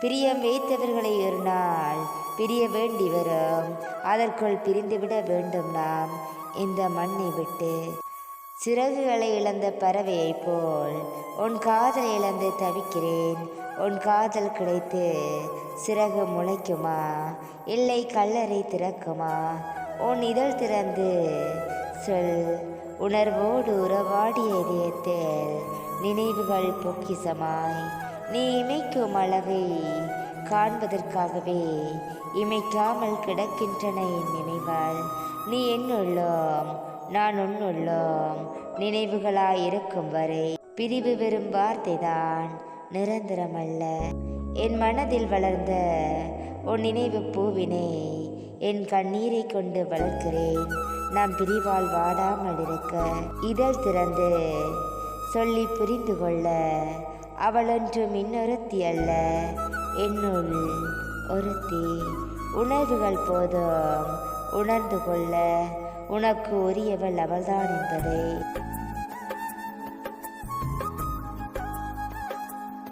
பிரியம் வைத்தவர்களை ஒரு நாள் பிரிய வேண்டி வரும். அதற்குள் பிரிந்துவிட வேண்டும் நாம். இந்த மண்ணை விட்டு சிறகுகளை இழந்த பறவையைப் போல் உன் காதலை இழந்து தவிக்கிறேன். உன் காதல் கிடைத்து சிறகு முளைக்குமா? இல்லை கல்லறை திறக்குமா? உன் இதழ் திறந்து சொல். உணர்வோடு உறவாடிய இதயத்தில் நினைவுகள் பொக்கிசமாய் நீ இமைக்கும் அளவே காண்பதற்காகவே இமைக்காமல் கிடக்கின்றன என் நினைவால். நீ என்னுள்ளோம் நான் உன்னுள்ளோம் நினைவுகளாய் இருக்கும் வரை பிரிவு வெறும் வார்த்தைதான் நிரந்தரமல்ல. என் மனதில் வளர்ந்த உன் நினைவு பூவினை என் கண்ணீரை கொண்டு வளர்க்கிறேன். நாம் பிரிவால் வாடாமல் இருக்க இதழ் திறந்து சொல்லி புரிந்து கொள்ள அவளொன்றும் இன்னொருத்தி அல்ல என்னுள் ஒருத்தி உணர்வுகள் போதும். உணர்ந்து கொள்ள. உனக்கு உரியவள் அவள்தான் என்பதை